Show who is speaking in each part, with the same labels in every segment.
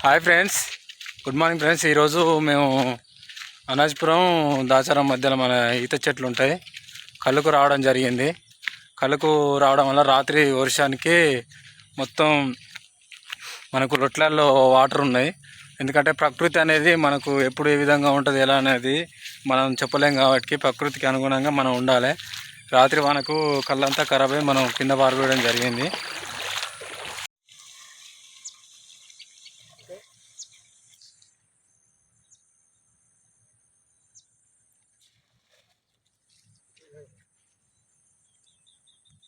Speaker 1: Hi friends. Good morning friends. ఈరోజు మేము అనాజ్పురం దాచారం మధ్యలో మన ఈత చెట్లు ఉంటాయి. కళ్ళుకు రావడం జరిగింది. కళ్ళుకు రావడం వల్ల రాత్రి వర్షానికి మొత్తం మనకు రొట్లల్లో వాటర్ ఉన్నాయి. ఎందుకంటే ప్రకృతి అనేది మనకు ఎప్పుడు ఏ విధంగా ఉంటుంది ఎలా అనేది మనం చెప్పలేం కాబట్టి ప్రకృతికి అనుగుణంగా మనం ఉండాలి. రాత్రి మనకు కళ్ళంతా ఖరాబ్ అయి మనం కింద పారిపోయడం జరిగింది.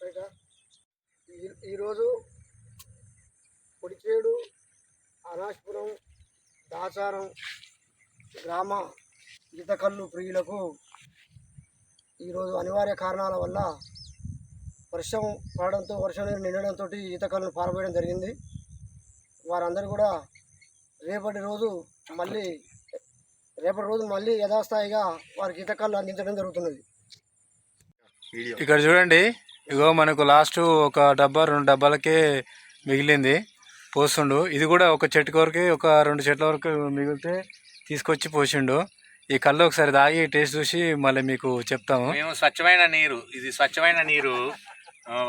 Speaker 2: రైటా? ఈరోజు పొడిచేడు అనాష్పురం దాచారం గ్రామ ఈతకల్లు ప్రియులకు ఈరోజు అనివార్య కారణాల వల్ల వర్షం పడడంతో వర్షం నీరు నిండడంతో ఈతకల్లు పారబోయడం జరిగింది వారందరూ కూడా రేపటి రోజు మళ్ళీ రేపటి రోజు మళ్ళీ యథాస్థాయిగా వారికి ఈతకల్లు అందించడం జరుగుతున్నది
Speaker 1: ఇక్కడ చూడండి ఇగో మనకు లాస్ట్ ఒక డబ్బా రెండు డబ్బాలకే మిగిలింది పోస్తుండు ఇది కూడా ఒక చెట్టు వరకు ఒక రెండు చెట్ల వరకు మిగిలితే తీసుకొచ్చి పోసిండు. ఈ కళ్ళు ఒకసారి తాగి టేస్ట్ చూసి మళ్ళీ మీకు చెప్తాము.
Speaker 3: మేము స్వచ్ఛమైన నీరు ఇది స్వచ్ఛమైన నీరు.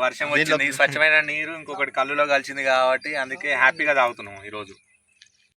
Speaker 3: వర్షం వచ్చింది స్వచ్ఛమైన నీరు ఇంకొకటి కళ్ళులో కలిసింది కాబట్టి అందుకే హ్యాపీగా తాగుతున్నాం ఈరోజు.